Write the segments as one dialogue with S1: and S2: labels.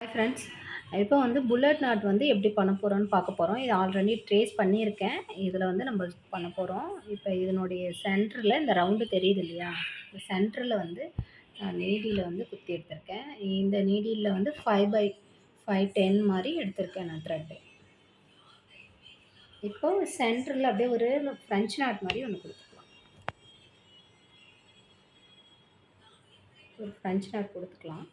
S1: Hi friends இப்போ வந்து bullet not வந்து எப்படி பண்ண போகிறோன்னு பார்க்க போகிறோம் இது ஆல்ரெடி ட்ரேஸ் பண்ணியிருக்கேன். இதில் வந்து நம்ம பண்ண போகிறோம் இப்போ இதனுடைய சென்டரில் இந்த ரவுண்டு தெரியுது இல்லையா? இந்த சென்டரில் வந்து நான் நீடியில் வந்து குத்தி எடுத்திருக்கேன். இந்த நீடியில் வந்து ஃபைவ் பை ஃபைவ் டென் மாதிரி எடுத்திருக்கேன் நான் த்ரெட்டு இப்போ சென்டரில் அப்படியே ஒரு ஃப்ரெஞ்ச் நாட் மாதிரி ஒன்று கொடுத்துக்கலாம். ஒரு ஃப்ரெஞ்ச் நாட் கொடுத்துக்கலாம்.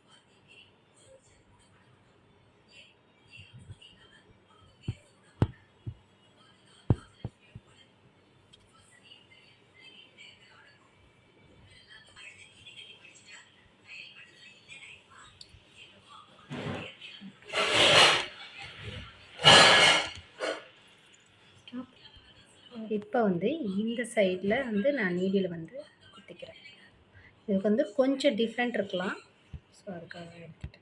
S1: இப்போ வந்து இந்த சைடில் வந்து நான் நீடியில் வந்து குத்திக்கிறேன். இதுக்கு வந்து கொஞ்சம் டிஃப்ரெண்ட் இருக்கலாம். ஸோ அதுக்காக எடுத்துகிட்டேன்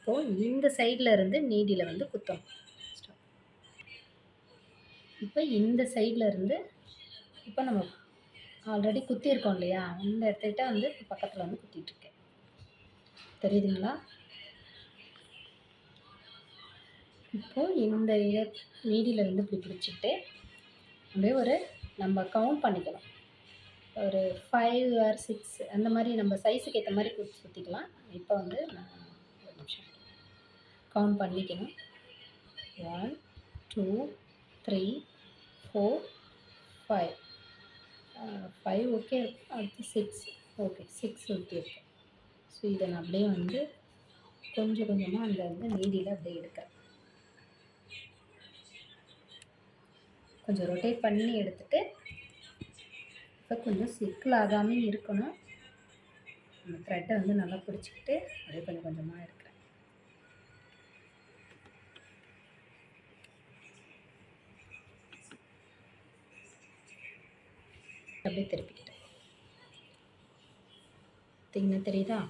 S1: இப்போது இந்த சைடில் இருந்து நீடியில் வந்து குத்தணும். இப்போ இந்த சைடில் இருந்து இப்போ நம்ம ஆல்ரெடி குத்தியிருக்கோம் இல்லையா? இந்த இடத்துக்கிட்ட வந்து பக்கத்தில் வந்து குத்திட்டுருக்கேன் தெரியுதுங்களா? இப்போது இந்த இதை நீடியில் வந்து இப்படி பிடிச்சிட்டு அப்படியே ஒரு நம்ம கவுண்ட் பண்ணிக்கலாம் ஒரு ஃபைவ் ஆர் சிக்ஸ் அந்த மாதிரி நம்ம சைஸுக்கு ஏற்ற மாதிரி கொடுத்து சுற்றிக்கலாம் இப்போ வந்து நான் ஒரு நிமிஷம் கவுண்ட் பண்ணிக்கணும். One two three four five five okay அடுத்து சிக்ஸ் ஓகே சிக்ஸ் ஊற்றிருக்கேன் ஸோ இதை நான் அப்படியே வந்து கொஞ்சம் கொஞ்சமாக அந்த வந்து நீடியில் அப்படியே எடுக்கிறேன் கொஞ்சம் ரொட்டேட் பண்ணி எடுத்துகிட்டு இப்போ கொஞ்சம் சிக்கல் ஆகாமல் இருக்கணும். அந்த த்ரெட்டை வந்து நல்லா பிடிச்சிக்கிட்டு அப்படியே கொஞ்சம் கொஞ்சமாக எடுக்கிறேன். அப்படியே திருப்பிக்கிட்டேன். திங்க தெரியுதா?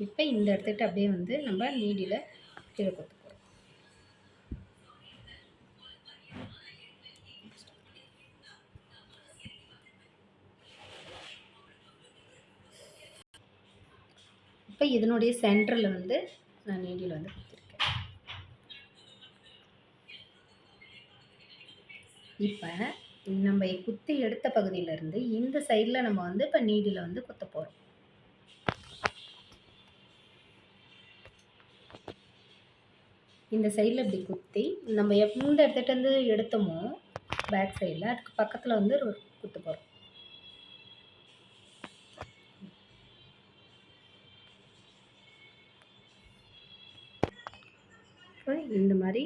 S1: இப்போ இந்த இடத்துக்கிட்ட அப்படியே வந்து நம்ம நீடியில் கீழே கொத்து போகிறோம் இப்போ இதனுடைய சென்டரில் வந்து நான் நீடியில் வந்து கொடுத்துருக்கேன். இப்போ நம்ம குத்தி எடுத்த பகுதியிலேருந்து இந்த சைடில் நம்ம வந்து இப்போ நீடியில் வந்து குத்த போகிறோம் இந்த சைடில் இப்படி குத்தி நம்ம எந்த இடத்துட்டு எடுத்தோமோ பேக் சைடில் அதுக்கு பக்கத்தில் வந்து ஒரு குத்து போகிறோம் இந்த மாதிரி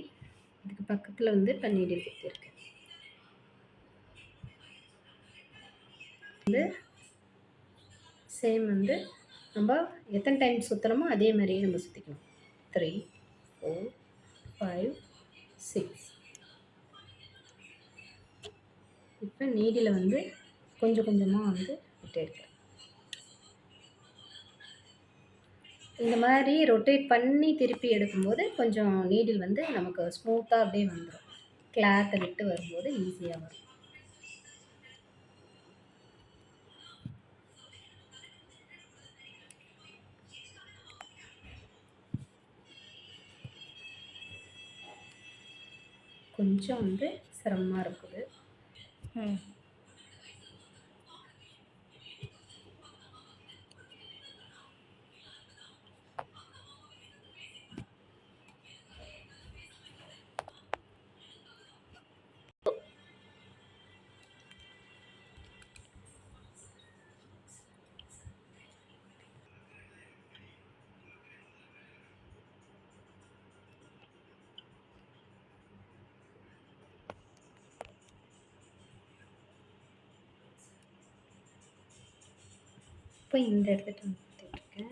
S1: இதுக்கு பக்கத்தில் வந்து இப்போ நீடில் குத்திருக்கேன் வந்து சேம் வந்து நம்ம எத்தனை டைம் சுற்றுறோமோ அதே மாதிரியே நம்ம சுற்றிக்கணும் த்ரீ ஃபோர் ஃபைவ் சிக்ஸ் இப்போ நீடியில் வந்து கொஞ்சம் கொஞ்சமாக வந்து விட்டு எடுக்கிறேன் இந்த மாதிரி ரொட்டேட் பண்ணி திருப்பி எடுக்கும்போது கொஞ்சம் நீடில் வந்து நமக்கு ஸ்மூத்தாக அப்படியே வந்துடும் கிளாத்தை விட்டு வரும்போது ஈஸியாக வரும். கொஞ்சம் வந்து சிரமமாக இருக்குது. இப்போ இந்த இடத்துட்டு வந்துட்டுருக்கேன்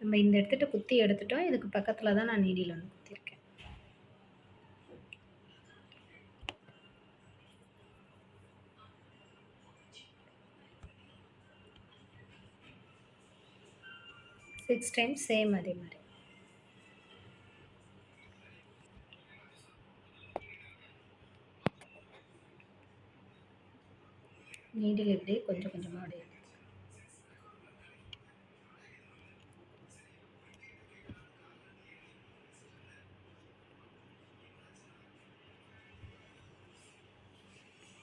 S1: நம்ம இந்த எடுத்துகிட்டு குத்தி எடுத்துட்டோம். இதுக்கு பக்கத்தில் தான் நான் நீடியில் வந்து சிக்ஸ் டைம் சேம் அதே மாதிரி. நீடில் இப்படி கொஞ்சம் கொஞ்சமாக அப்படியே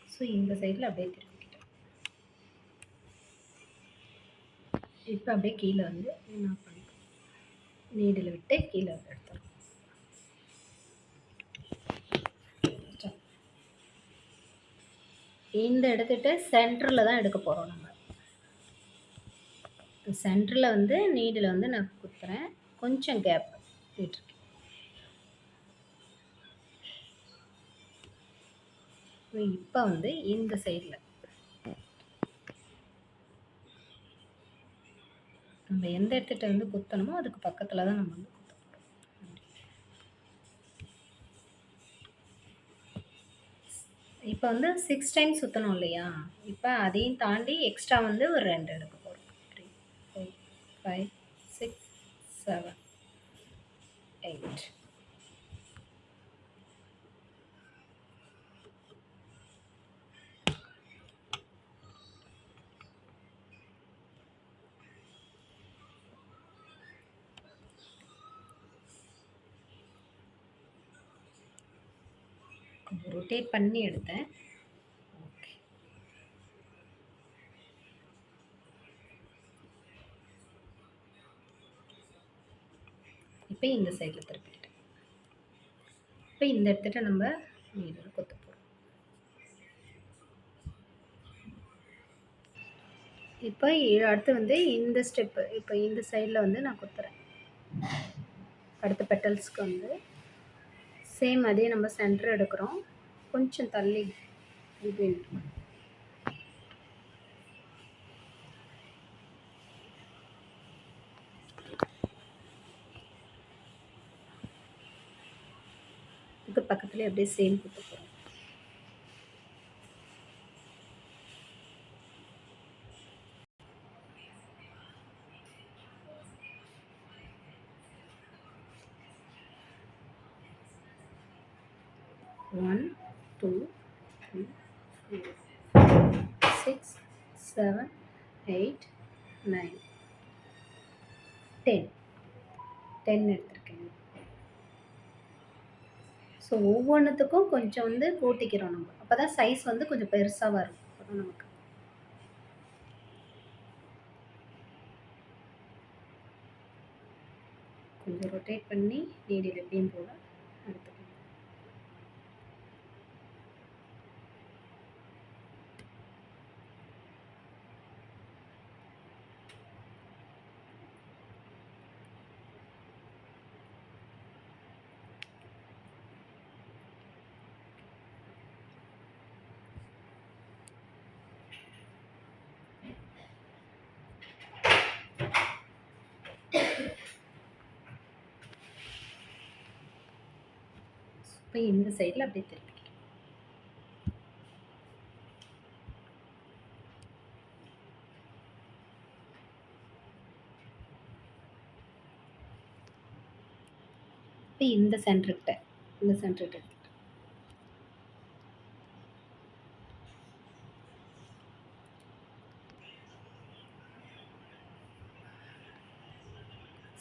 S1: ஸோ இந்த சைடில் அப்படியே இப்போ அப்படியே கீழே வந்து என்ன பண்ணிப்போம் நீடில் விட்டு கீழே வந்து எடுத்துரும் இந்த எடுத்துட்டு சென்டரில் தான் எடுக்க போகிறோம் நம்ம. சென்டரில் வந்து நீடில் வந்து நான் குத்துறேன். கொஞ்சம் கேப் விட்டுருக்கேன் இப்போ வந்து இந்த சைடில் நம்ம எந்த இடத்துட்ட வந்து குத்தணுமோ அதுக்கு பக்கத்தில் தான் நம்ம வந்து இப்போ வந்து சிக்ஸ் டைம் சுற்றணும் இல்லையா? இப்போ அதையும் தாண்டி எக்ஸ்ட்ரா வந்து ஒரு ரெண்டு எடுக்க போகிறோம் three four five six seven eight rotate பண்ணி எடுத்தேன். ஓகே இப்போ இந்த சைடில் திருப்பிக்கிட்டேன் இப்போ இந்த இடத்துல நம்ம நீடில் கொத்து போகிறோம் இப்போ அடுத்து வந்து இந்த ஸ்டெப்பு இப்போ இந்த சைடில் வந்து நான் கொத்துறேன். அடுத்த பெட்டல்ஸ்க்கு வந்து சேம் அதே நம்ம சென்டர் எடுக்கிறோம். கொஞ்சம் தள்ளி இப்படி இதுக்கு பக்கத்துலேயே அப்படியே சேம் குத்த one two three four six seven eight nine ten ten எடுத்திருக்கேன். ஸோ ஒவ்வொன்றுத்துக்கும் கொஞ்சம் வந்து கூட்டிக்கிறோம் நம்ம. அப்போ தான் சைஸ் வந்து கொஞ்சம் பெருசாக வரும். நமக்கு. கொஞ்சம் ரொட்டேட் பண்ணி நீடியில் எப்படியும் போகலாம் இப்போ இந்த சைடில் அப்படியே திருப்பி இப்போ இந்த சென்டர்கிட்ட இந்த சென்டர்கிட்ட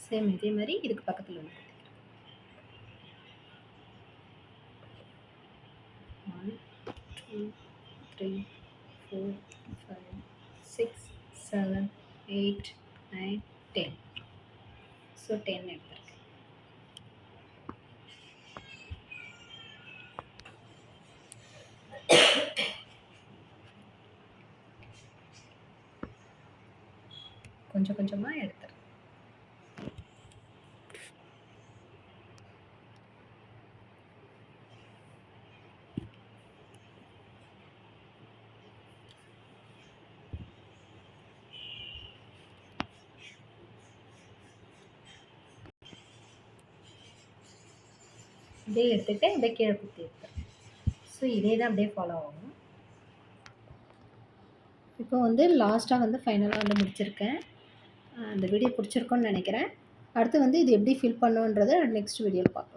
S1: சேம் இதே மாதிரி இதுக்கு பக்கத்தில் வந்து one two three four five six seven eight nine ten so ten எடுத்திருக்கேன். கொஞ்சம் கொஞ்சமாக எடுத்துருக்கேன். இதே எடுத்துக்கிட்டு அப்படியே கீழே குத்தி எடுத்தேன் ஸோ இதே தான் அப்படியே ஃபாலோ ஆகும். இப்போ வந்து லாஸ்ட்டாக வந்து ஃபைனலாக வந்து முடிச்சிருக்கேன். அந்த வீடியோ பிடிச்சிருக்கோன்னு நினைக்கிறேன். அடுத்து வந்து இது எப்படி ஃபில் பண்ணுன்றதை நெக்ஸ்ட் வீடியோவில் பார்க்கலாம்